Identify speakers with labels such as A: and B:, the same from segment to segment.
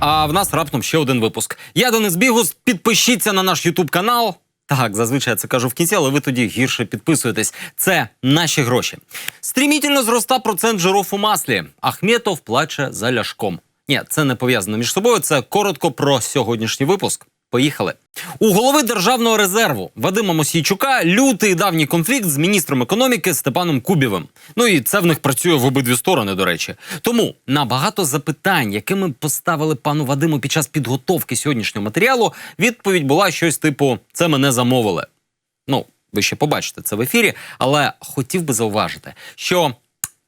A: а в нас раптом ще один випуск. Я Денис Бігус. Підпишіться на наш Ютуб канал. Так, зазвичай це кажу в кінці, але ви тоді гірше підписуєтесь. Це наші гроші. Стрімітельно зроста процент жиров у маслі. Ахметов плаче за ляшком. Ні, це не пов'язано між собою. Це коротко про сьогоднішній випуск. Поїхали. У голови державного резерву Вадима Мосійчука лютий давній конфлікт з міністром економіки Степаном Кубєвим. Ну і це в них працює в обидві сторони, до речі. Тому на багато запитань, які ми поставили пану Вадиму під час підготовки сьогоднішнього матеріалу, відповідь була щось типу: це мене замовили. Ну, ви ще побачите це в ефірі, але хотів би зауважити, що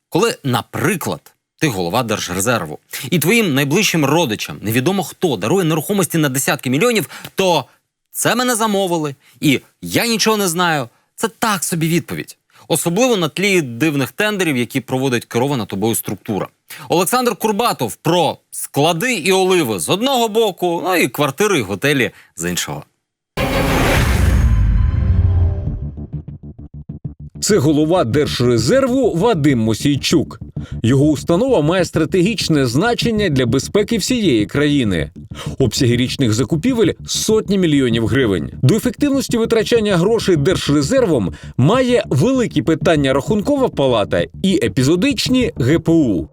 A: коли, наприклад, ти голова Держрезерву, і твоїм найближчим родичам невідомо хто дарує нерухомості на десятки мільйонів, то це мене замовили, і я нічого не знаю. Це так собі відповідь. Особливо на тлі дивних тендерів, які проводить керована тобою структура. Олександр Курбатов про склади і оливи з одного боку, ну і квартири і готелі з іншого.
B: Це голова Держрезерву Вадим Мосійчук. Його установа має стратегічне значення для безпеки всієї країни. Обсяги річних закупівель сотні мільйонів гривень. До ефективності витрачання грошей Держрезервом має великі питання Рахункова палата і епізодичні ГПУ.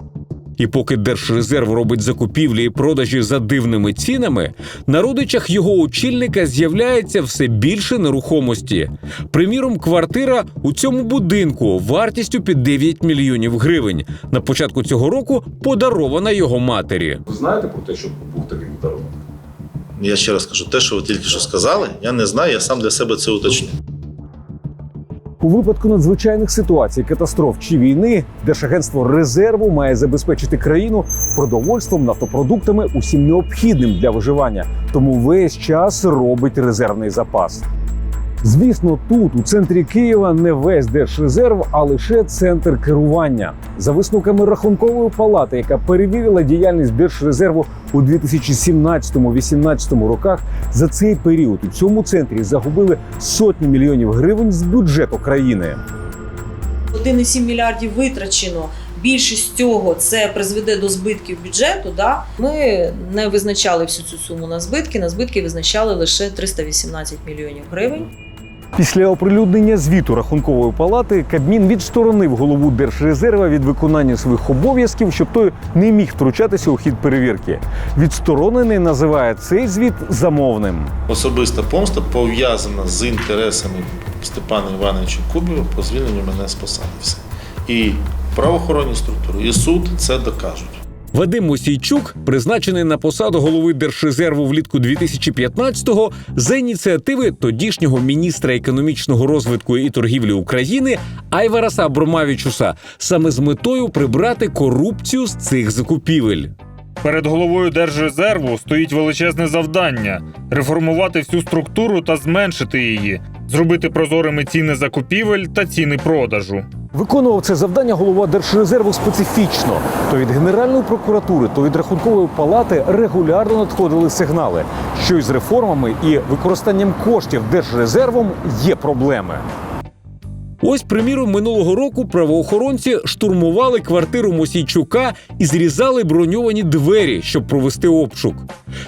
B: І поки Держрезерв робить закупівлі і продажі за дивними цінами, на родичах його очільника з'являється все більше нерухомості. Приміром, квартира у цьому будинку вартістю під 9 мільйонів гривень. На початку цього року подарована його матері.
C: Ви знаєте про те, що був такий подарунок?
D: Я ще раз кажу, те, що ви тільки що сказали, я не знаю, я сам для себе це уточню.
E: У випадку надзвичайних ситуацій, катастроф чи війни, Держагентство резерву має забезпечити країну продовольством, нафтопродуктами, усім необхідним для виживання. Тому весь час робить резервний запас. Звісно, тут, у центрі Києва, не весь держрезерв, а лише центр керування. За висновками рахункової палати, яка перевірила діяльність держрезерву у 2017-2018 роках, за цей період у цьому центрі загубили сотні мільйонів гривень з бюджету країни.
F: 1,7 мільярдів витрачено. Більшість цього це призведе до збитків бюджету. Да? Ми не визначали всю цю суму на збитки. На збитки визначали лише 318 мільйонів гривень.
E: Після оприлюднення звіту рахункової палати Кабмін відсторонив голову Держрезерва від виконання своїх обов'язків, щоб той не міг втручатися у хід перевірки. Відсторонений називає цей звіт замовним.
D: Особиста помста пов'язана з інтересами Степана Івановича Кубєва по звільненню мене з посади. І правоохоронні структури, і суд це докажуть.
B: Вадим Мосійчук, призначений на посаду голови Держрезерву влітку 2015-го за ініціативи тодішнього міністра економічного розвитку і торгівлі України Айвараса Абромавічуса, саме з метою прибрати корупцію з цих закупівель.
G: Перед головою Держрезерву стоїть величезне завдання реформувати всю структуру та зменшити її, зробити прозорими ціни закупівель та ціни продажу.
E: Виконував це завдання голова Держрезерву специфічно. То від Генеральної прокуратури, то від рахункової палати регулярно надходили сигнали, що із реформами і використанням коштів Держрезервом є проблеми.
B: Ось, приміром, минулого року правоохоронці штурмували квартиру Мосійчука і зрізали броньовані двері, щоб провести обшук.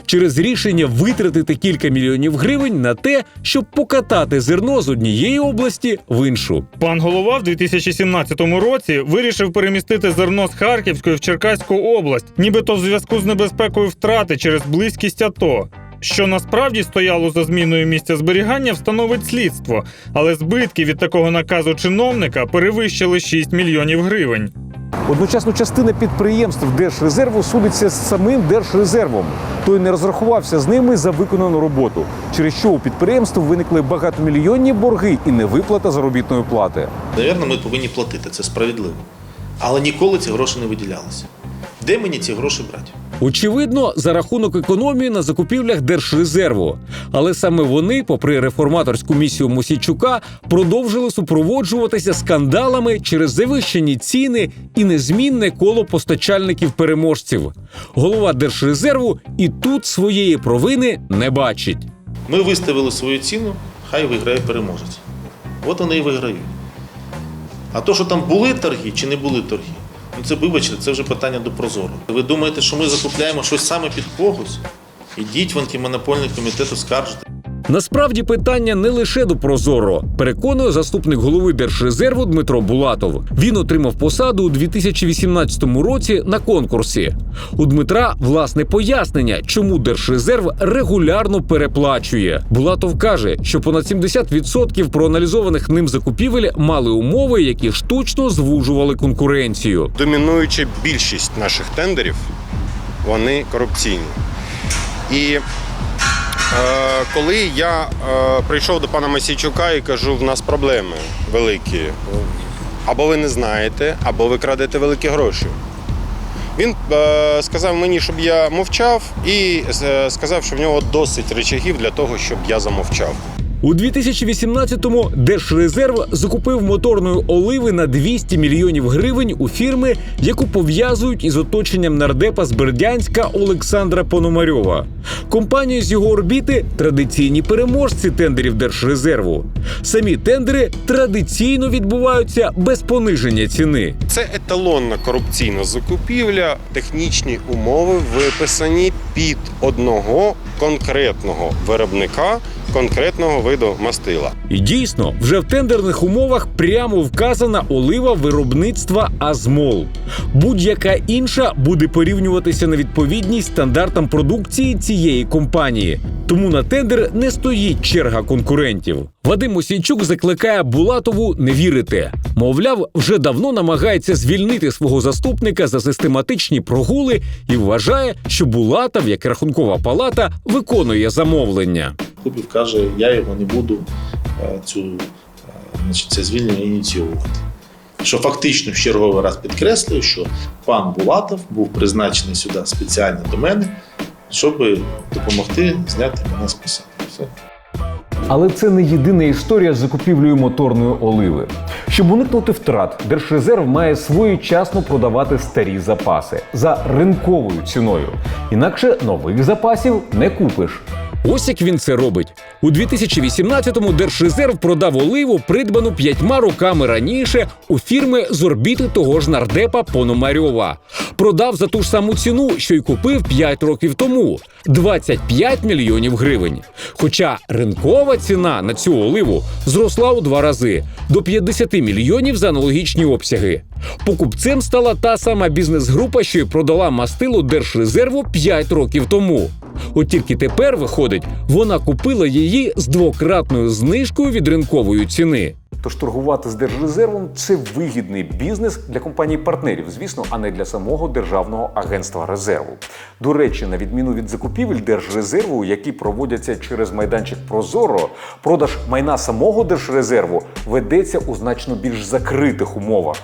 B: Через рішення витратити кілька мільйонів гривень на те, щоб покатати зерно з однієї області в іншу.
G: Пан голова в 2017 році вирішив перемістити зерно з Харківської в Черкаську область, нібито в зв'язку з небезпекою втрати через близькість АТО. Що насправді стояло за зміною місця зберігання, встановить слідство, але збитки від такого наказу чиновника перевищили 6 мільйонів гривень.
E: Одночасно частина підприємств Держрезерву судиться з самим Держрезервом. Той не розрахувався з ними за виконану роботу, через що у підприємств виникли багатомільйонні борги і невиплата заробітної плати.
D: Навірно, ми повинні платити, це справедливо. Але ніколи ці гроші не виділялися. Де мені ці гроші брати?
B: Очевидно, за рахунок економії на закупівлях Держрезерву. Але саме вони, попри реформаторську місію Мосійчука, продовжили супроводжуватися скандалами через завищені ціни і незмінне коло постачальників-переможців. Голова Держрезерву і тут своєї провини не бачить.
D: Ми виставили свою ціну, хай виграє переможець. От вони і виграють. А то, що там були торги чи не були торги, це вибачте, це вже питання до прозоро. Ви думаєте, що ми закупляємо щось саме під когось? Ідіть в антимонопольний комітет, оскаржите.
B: Насправді питання не лише до Прозоро, переконує заступник голови Держрезерву Дмитро Булатов. Він отримав посаду у 2018 році на конкурсі. У Дмитра власне пояснення, чому Держрезерв регулярно переплачує. Булатов каже, що понад 70% проаналізованих ним закупівель мали умови, які штучно звужували конкуренцію.
H: домінуюча більшість наших тендерів вони корупційні. І коли я е, прийшов до пана Масійчука і кажу, в нас проблеми великі, або ви не знаєте, або ви крадете великі гроші. Він е, сказав мені, щоб я мовчав, і е, сказав, що в нього досить речагів для того, щоб я замовчав.
B: У 2018-му Держрезерв закупив моторної оливи на 200 мільйонів гривень у фірми, яку пов'язують із оточенням нардепа з Бердянська Олександра Пономарьова. Компанії з його орбіти традиційні переможці тендерів Держрезерву. Самі тендери традиційно відбуваються без пониження ціни.
H: Це еталонна корупційна закупівля. Технічні умови виписані під одного конкретного виробника конкретного виду мастила.
B: І дійсно, вже в тендерних умовах прямо вказана олива виробництва Азмол. Будь-яка інша буде порівнюватися на відповідність стандартам продукції цієї компанії. Тому на тендер не стоїть черга конкурентів. Вадим Мосійчук закликає Булатову не вірити. Мовляв, вже давно намагається звільнити свого заступника за систематичні прогули і вважає, що Булатов, як рахункова палата, виконує замовлення.
D: Кубів каже, я його не буду е, цю, е, значить, це звільнення ініціювати. Що фактично в черговий раз підкреслюю, що пан Булатов був призначений сюди спеціально до мене, щоб допомогти зняти мене з посади. Все.
E: Але це не єдина історія з закупівлею моторної оливи. Щоб уникнути втрат, Держрезерв має своєчасно продавати старі запаси за ринковою ціною. Інакше нових запасів не купиш.
B: Ось як він це робить. У 2018-му Держрезерв продав оливу, придбану п'ятьма роками раніше у фірми з орбіти того ж нардепа Пономарьова. Продав за ту ж саму ціну, що й купив 5 років тому 25 мільйонів гривень. Хоча ринкова ціна на цю оливу зросла у два рази до 50 мільйонів за аналогічні обсяги. Покупцем стала та сама бізнес-група, що й продала мастилу Держрезерву 5 років тому. От тільки тепер виходить, вона купила її з двократною знижкою від ринкової ціни.
E: Тож торгувати з Держрезервом це вигідний бізнес для компаній-партнерів, звісно, а не для самого Державного агентства резерву. До речі, на відміну від закупівель Держрезерву, які проводяться через майданчик Прозоро, продаж майна самого Держрезерву ведеться у значно більш закритих умовах.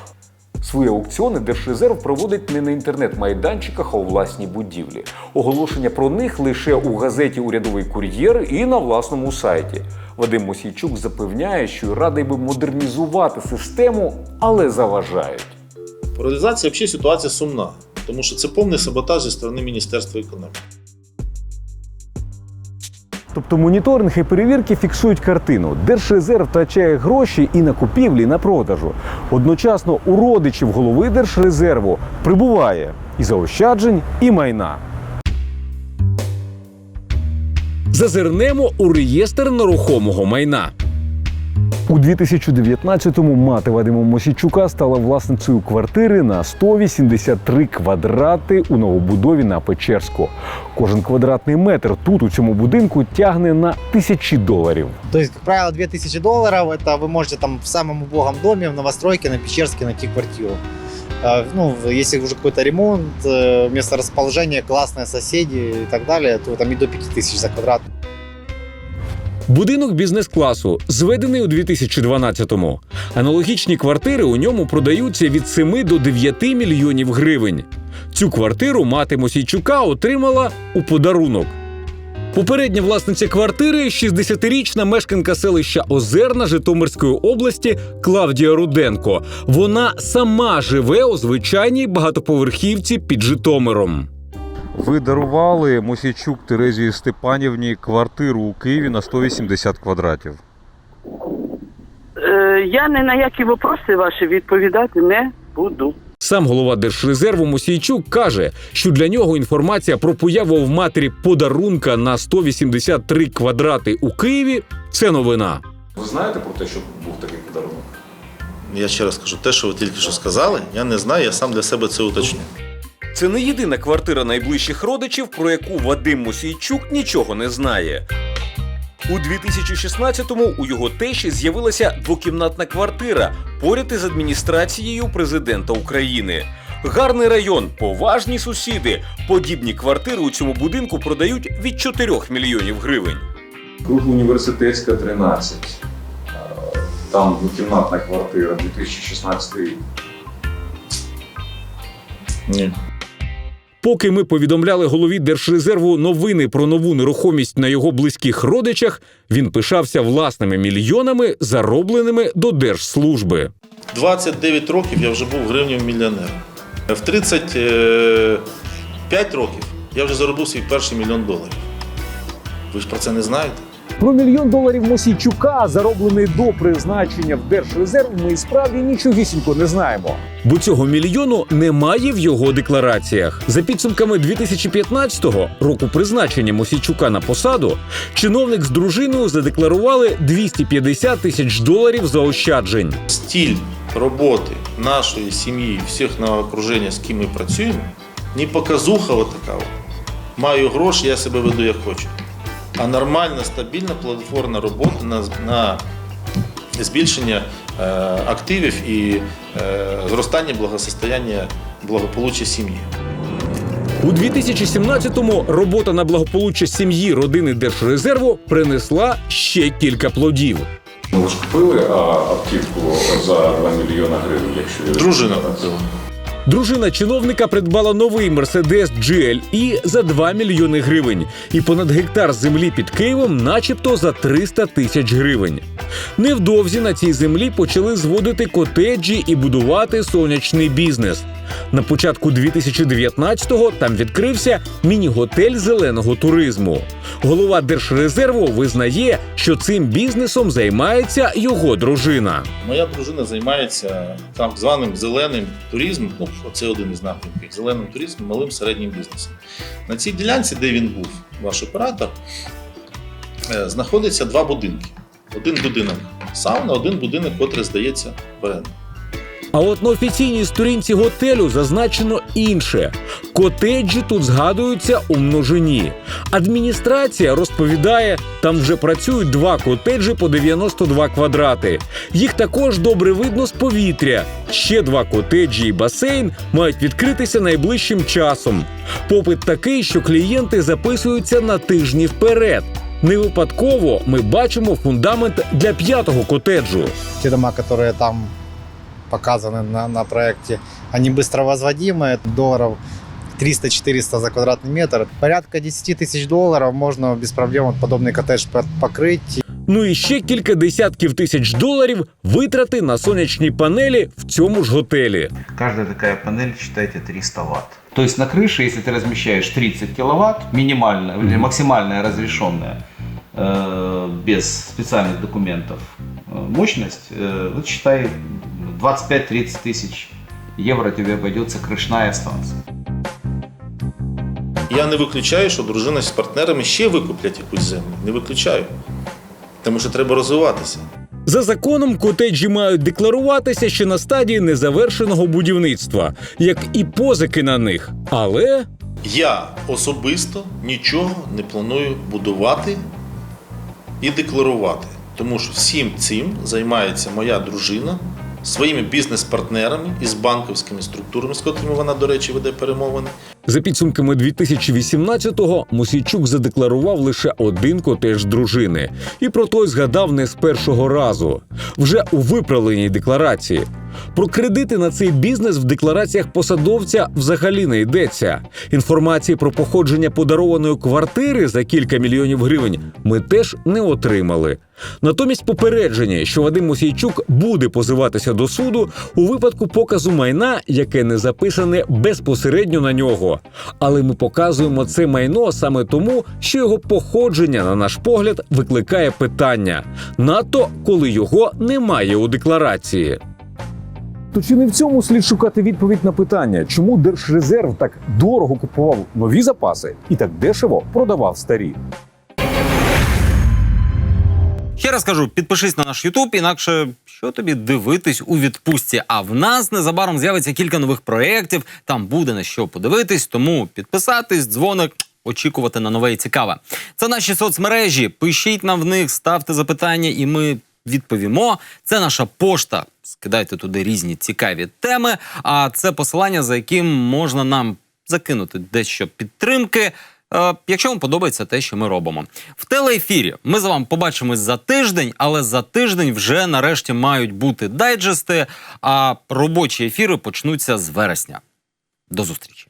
E: Свої аукціони Держрезерв проводить не на інтернет-майданчиках, а у власній будівлі. Оголошення про них лише у газеті Урядовий кур'єр і на власному сайті. Вадим Мосійчук запевняє, що радий би модернізувати систему, але заважають.
D: По реалізації взагалі ситуація сумна, тому що це повний саботаж зі сторони Міністерства економіки.
E: Тобто моніторинг і перевірки фіксують картину. Держрезерв втрачає гроші і на купівлі, і на продажу. Одночасно у родичів голови Держрезерву прибуває і заощаджень, і майна.
B: Зазирнемо у реєстр нерухомого майна.
E: У 2019-му мати Вадима Мосійчука стала власницею квартири на 183 квадрати у новобудові на Печерську. Кожен квадратний метр тут у цьому будинку тягне на тисячі доларів.
I: То есть, как правило, 2000 долларов, это вы можете там в самом убогом доме, в новостройке, на Печерске найти квартиру. А, Ну, если уже какой-то ремонт, э, место расположения, классные соседи и так далее, то там и до 5000 за квадрат.
B: Будинок бізнес-класу зведений у 2012-му. Аналогічні квартири у ньому продаються від 7 до 9 мільйонів гривень. Цю квартиру мати Мосійчука отримала у подарунок. Попередня власниця квартири 60-річна мешканка селища Озерна Житомирської області Клавдія Руденко. Вона сама живе у звичайній багатоповерхівці під Житомиром.
J: Ви дарували Мосійчук Терезії Степанівні квартиру у Києві на 180 квадратів.
K: Е, я ні на які вопроси ваші відповідати не буду.
B: Сам голова Держрезерву Мосійчук каже, що для нього інформація про появу в матері подарунка на 183 квадрати у Києві це новина.
C: Ви знаєте про те, що був такий подарунок?
D: Я ще раз кажу, те, що ви тільки що сказали, я не знаю, я сам для себе це уточню.
B: Це не єдина квартира найближчих родичів, про яку Вадим Мосійчук нічого не знає. У 2016-му у його тещі з'явилася двокімнатна квартира поряд із адміністрацією президента України. Гарний район, поважні сусіди. Подібні квартири у цьому будинку продають від 4 мільйонів гривень.
C: Круг університетська 13. Е, Там двокімнатна квартира 2016 рік.
D: Ні.
B: Поки ми повідомляли голові Держрезерву новини про нову нерухомість на його близьких родичах, він пишався власними мільйонами, заробленими до держслужби.
D: 29 років я вже був гривнів мільйонером. В 35 років я вже заробив свій перший мільйон доларів. Ви ж про це не знаєте?
E: Про мільйон доларів Мосійчука, зароблений до призначення в Держрезерв, ми і справді нічогісінько не знаємо.
B: Бо цього мільйону немає в його деклараціях. За підсумками 2015-го, року призначення Мосійчука на посаду, чиновник з дружиною задекларували 250 тисяч доларів заощаджень.
D: Стіль роботи нашої сім'ї, всіх на окруження, з ким ми працюємо, не показуха така. Маю гроші, я себе веду як хочу. А нормальна, стабільна плодотворна робота на, на збільшення е, активів і е, зростання благосостояння благополуччя сім'ї.
B: У 2017-му робота на благополуччя сім'ї родини Держрезерву принесла ще кілька плодів.
C: Ви ж купили а, автівку за 2 мільйона гривень, якщо
D: Дружина купила.
B: Дружина чиновника придбала новий Мерседес GLE за 2 мільйони гривень і понад гектар землі під Києвом, начебто за 300 тисяч гривень. Невдовзі на цій землі почали зводити котеджі і будувати сонячний бізнес. На початку 2019-го там відкрився міні-готель зеленого туризму. Голова Держрезерву визнає, що цим бізнесом займається його дружина.
D: Моя дружина займається так званим зеленим туризмом. Ну, це один із напрямків. Зеленим туризмом, малим середнім бізнесом. На цій ділянці, де він був, ваш оператор, е, знаходиться два будинки. Один будинок сауна, один будинок, котрий здається в оренду.
B: А от на офіційній сторінці готелю зазначено інше: котеджі тут згадуються у множині. Адміністрація розповідає, там вже працюють два котеджі по 92 квадрати. Їх також добре видно з повітря. Ще два котеджі і басейн мають відкритися найближчим часом. Попит такий, що клієнти записуються на тижні вперед. Не випадково ми бачимо фундамент для п'ятого котеджу.
I: Те дома, которые там показаны на, на проекте, они быстро возводимые, долларов 300-400 за квадратный метр. Порядка 10 тысяч долларов можно без проблем вот подобный коттедж по- покрыть.
B: Ну і ще кілька десятків тисяч доларів витрати на сонячні панелі в цьому ж готелі.
K: Каждая такая панель, считайте, 300 ватт. То есть на крыше, если ты размещаешь 30 киловатт, минимальная или максимальная разрешенная, э, без специальных документов, э, мощность, э, вот считай 25-30 тысяч евро тебе обойдется крышная станция.
D: Я не виключаю, що дружина з партнерами ще викуплять якусь землю. Не виключаю. Тому що треба розвиватися.
B: За законом котеджі мають декларуватися ще на стадії незавершеного будівництва, як і позики на них. Але
D: Я особисто нічого не планую будувати і декларувати, тому що всім цим займається моя дружина своїми бізнес-партнерами і з банківськими структурами, з котрими вона, до речі, веде перемовини.
B: за підсумками 2018-го Мосійчук задекларував лише один котеж дружини, і про той згадав не з першого разу, вже у виправленій декларації. Про кредити на цей бізнес в деклараціях посадовця взагалі не йдеться. Інформації про походження подарованої квартири за кілька мільйонів гривень ми теж не отримали. Натомість попередження, що Вадим Мосійчук буде позиватися до суду у випадку показу майна, яке не записане безпосередньо на нього. Але ми показуємо це майно саме тому, що його походження, на наш погляд, викликає питання, надто коли його немає у декларації. То чи не в цьому слід шукати відповідь на питання, чому Держрезерв так дорого купував нові запаси і так дешево продавав старі?
A: Ще раз кажу, підпишись на наш Ютуб, інакше що тобі дивитись у відпустці. А в нас незабаром з'явиться кілька нових проєктів. Там буде на що подивитись. Тому підписатись, дзвоник. Очікувати на нове і цікаве. Це наші соцмережі. Пишіть нам в них, ставте запитання, і ми відповімо. Це наша пошта. Скидайте туди різні цікаві теми. А це посилання, за яким можна нам закинути дещо підтримки. Е, якщо вам подобається те, що ми робимо. В телеефірі ми з вами побачимось за тиждень, але за тиждень вже нарешті мають бути дайджести, а робочі ефіри почнуться з вересня. До зустрічі!